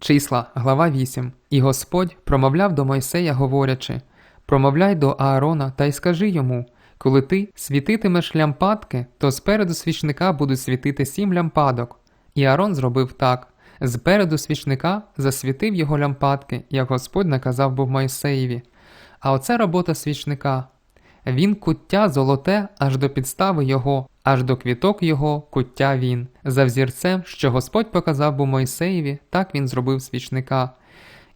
Числа, глава 8. І Господь промовляв до Мойсея, говорячи: Промовляй до Аарона та й скажи йому: коли ти світитимеш лямпадки, то спереду свічника будуть світити сім лямпадок. І Аарон зробив так: зпереду свічника засвітив його лямпадки, як Господь наказав був Мойсеєві. А оце робота свічника. Він куття золоте аж до підстави його, аж до квіток його куття він. За взірцем, що Господь показав був Мойсеєві, так він зробив свічника.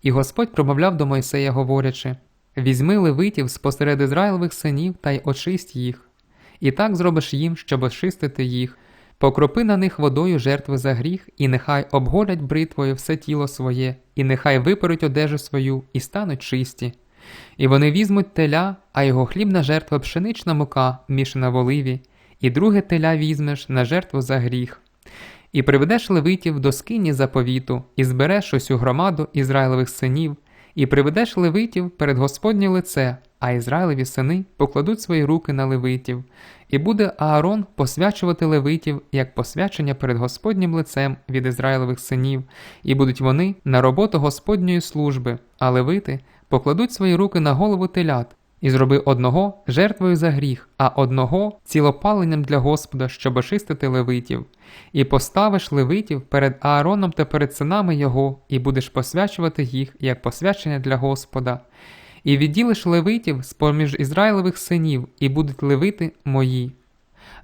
І Господь промовляв до Мойсея, говорячи: Візьми левитів спосеред Ізраїлевих синів та й очисть їх. І так зробиш їм, щоб очистити їх. Покропи на них водою жертви за гріх, і нехай обголять бритвою все тіло своє, і нехай виперуть одежу свою, і стануть чисті. І вони візьмуть теля, а його хлібна жертва пшенична мука, мішана в оливі, і друге теля візьмеш на жертву за гріх. І приведеш левитів до скині заповіту, і збереш усю громаду Ізраїлевих синів, і приведеш левитів перед Господнє лице, а Ізраїлеві сини покладуть свої руки на левитів, і буде Аарон посвячувати левитів як посвячення перед Господнім лицем від Ізраїлевих синів, і будуть вони на роботу Господньої служби, а левити покладуть свої руки на голову телят, і зроби одного жертвою за гріх, а одного цілопаленням для Господа, щоб очистити левитів, і поставиш левитів перед Аароном та перед синами його, і будеш посвячувати їх як посвячення для Господа. І відділиш левитів з поміж Ізраїлевих синів, і будуть левити мої.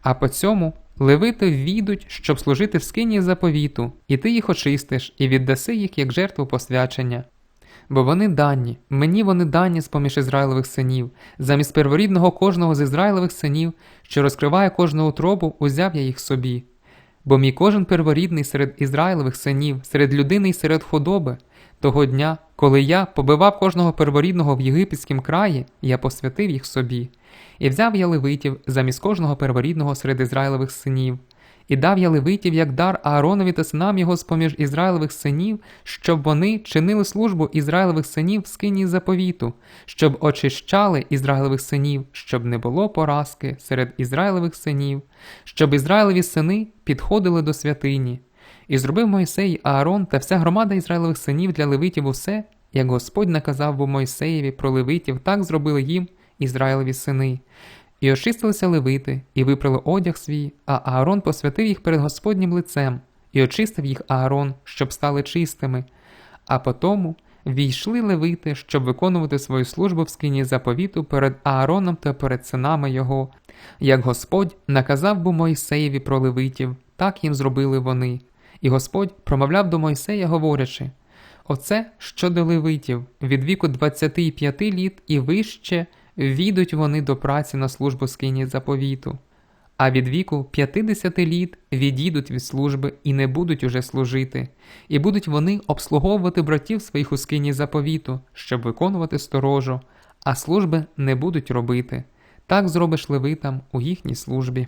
А по цьому левити війдуть, щоб служити в скині заповіту, і ти їх очистиш, і віддаси їх як жертву посвячення. Бо вони дані, мені вони дані з поміж Ізраїлевих синів, замість перворідного кожного з Ізраїлевих синів, що розкриває кожну утробу, узяв я їх собі. Бо мій кожен перворідний серед Ізраїлевих синів, серед людини і серед худоби, того дня, коли я побивав кожного перворідного в єгипетськім краї, я посвятив їх собі, і взяв я левитів замість кожного перворідного серед Ізраїлевих синів, і дав я левитів як дар Ааронові та синам його з поміж Ізраїлевих синів, щоб вони чинили службу Ізраїлевих синів в скині заповіту, щоб очищали Ізраїлевих синів, щоб не було поразки серед Ізраїлевих синів, щоб Ізраїлеві сини підходили до святині. І зробив Мойсей Аарон та вся громада Ізраїлевих синів для левитів усе, як Господь наказав був Мойсеєві про левитів, так зробили їм Ізраїлеві сини. І очистилися левити, і випрали одяг свій, а Аарон посвятив їх перед Господнім лицем, і очистив їх Аарон, щоб стали чистими. А потому війшли левити, щоб виконувати свою службу в скині заповіту перед Аароном та перед синами його. Як Господь наказав був Мойсеєві про левитів, так їм зробили вони. І Господь промовляв до Мойсея, говорячи: Оце щодо левитів, від віку 25 літ і вище війдуть вони до праці на службу скині заповіту, а від віку 50 літ відійдуть від служби і не будуть уже служити, і будуть вони обслуговувати братів своїх у скині заповіту, щоб виконувати сторожу, а служби не будуть робити. Так зробиш левитам у їхній службі.